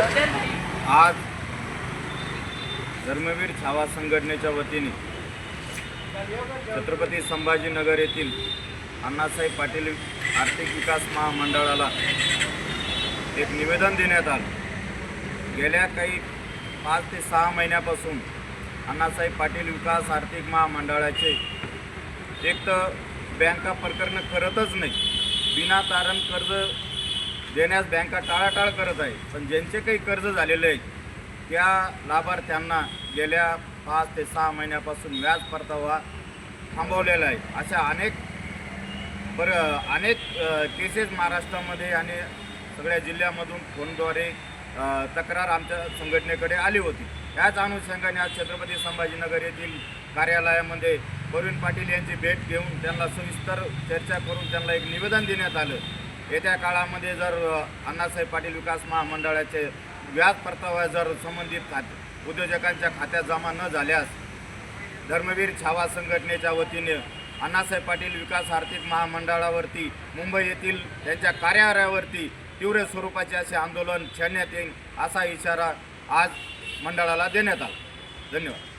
आज धर्मवीर छावा संघटनेच्या वतीने छत्रपती संभाजीनगर येथील अण्णासाहेब पाटील आर्थिक विकास महामंडळाला एक निवेदन देण्यात आलं. गेल्या काही पाच ते सहा महिन्यापासून अण्णासाहेब पाटील विकास आर्थिक महामंडळाचे एक तर बँका प्रकरणं करतच नाही. विनातारण कर्ज देण्यास बँका टाळाटाळ करत आहे पण ज्यांचे काही कर्ज झालेले आहेत त्या लाभार्थ्यांना गेल्या पाच ते सहा महिन्यापासून व्याज परतावा थांबवलेला आहे. अशा अनेक पर अनेक केसेस महाराष्ट्रामध्ये आणि सगळ्या जिल्ह्यामधून फोनद्वारे तक्रार आमच्या संघटनेकडे आली होती. त्याच अनुषंगाने आज छत्रपती संभाजीनगर येथील कार्यालयामध्ये प्रवीण पाटील यांची भेट घेऊन त्यांना सविस्तर चर्चा करून त्यांना एक निवेदन देण्यात आलं. येत्या काळामध्ये जर अण्णासाहेब पाटील विकास महामंडळाचे व्याज परतावा जर संबंधित खात उद्योजकांच्या खात्यात जमा न झाल्यास धर्मवीर छावा संघटनेच्या वतीने अण्णासाहेब पाटील विकास आर्थिक महामंडळावरती मुंबई येथील त्यांच्या कार्यालयावरती तीव्र स्वरूपाचे असे आंदोलन छेडण्यात येईल असा इशारा आज मंडळाला देण्यात आला. धन्यवाद.